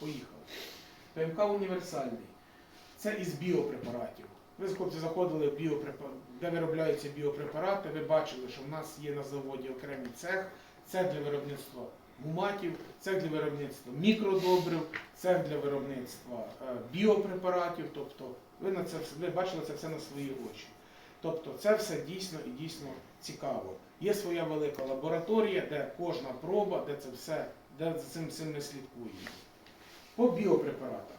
Поїхали. ПМК універсальний. Це із біопрепаратів. Ви хлопці заходили в біопрепарат, де виробляються біопрепарати, ви бачили, що в нас є на заводі окремий цех, цех для виробництва гуматів, цех для виробництва мікродобрив, цех для виробництва е, біопрепаратів. Тобто ви на це ви бачили це все на свої очі. Тобто це все дійсно і дійсно цікаво. Є своя велика лабораторія, де кожна проба, де це все, де за цим всім ми слідкуємо. По біопрепаратах.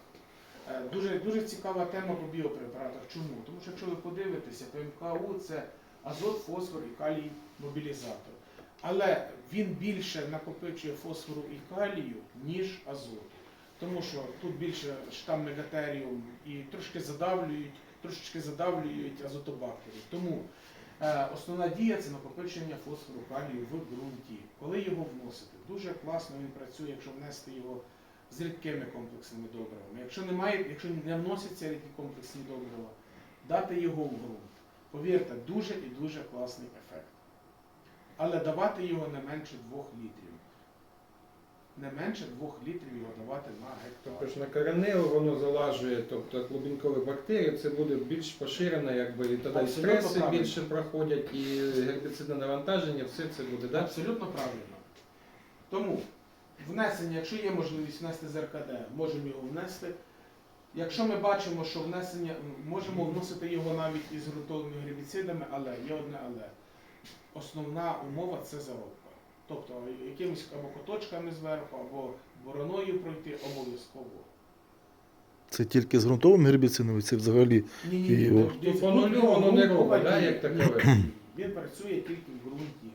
Е, Дуже, дуже цікава тема по біопрепаратах. Чому? Тому що якщо ви подивитеся, ПМКУ це азот, фосфор і калій мобілізатор. Але він більше накопичує фосфору і калію, ніж азоту. Тому що тут більше штам мегатеріум і трошки задавлюють, трошечки задавлюють азотобактерії. Тому е, основна дія це накопичення фосфору калію в ґрунті. Коли його вносити, дуже класно він працює, якщо внести його з рідкими комплексними добривами. Якщо немає, якщо не вносяться рідкі комплексні добрива, дати його в ґрунт. Повірте, дуже і дуже класний ефект. Але давати його не менше 2 літрів. Не менше 2 літрів його давати на Тобто гектар. ж на кореневу воно залажує, тобто клубінкові бактерії, це буде більш поширено, якби і тоді і Абсолютно стреси правильно. більше проходять, і гербіцидне навантаження, все це буде, да? Абсолютно правильно. Тому внесення, якщо є можливість внести з РКД, можемо його внести. Якщо ми бачимо, що внесення, можемо вносити його навіть із ґрунтовими гербіцидами, але є одне але. Основна умова це заробка. Тобто якимись або коточками зверху, або бороною пройти обов'язково. Це тільки з ґрунтовим гербіцидом, це взагалі. Ні, ні, ні. о- То по нулю воно не робить, як таке. Він працює тільки в ґрунті.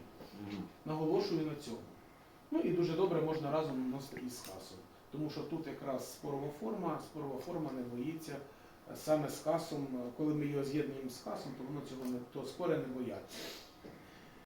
Наголошую на цьому. Ну і дуже добре можна разом носити із касом. Тому що тут якраз спорова форма, спорова форма не боїться е, саме з касом. Коли ми його з'єднуємо з касом, то воно цього не то спори не бояться.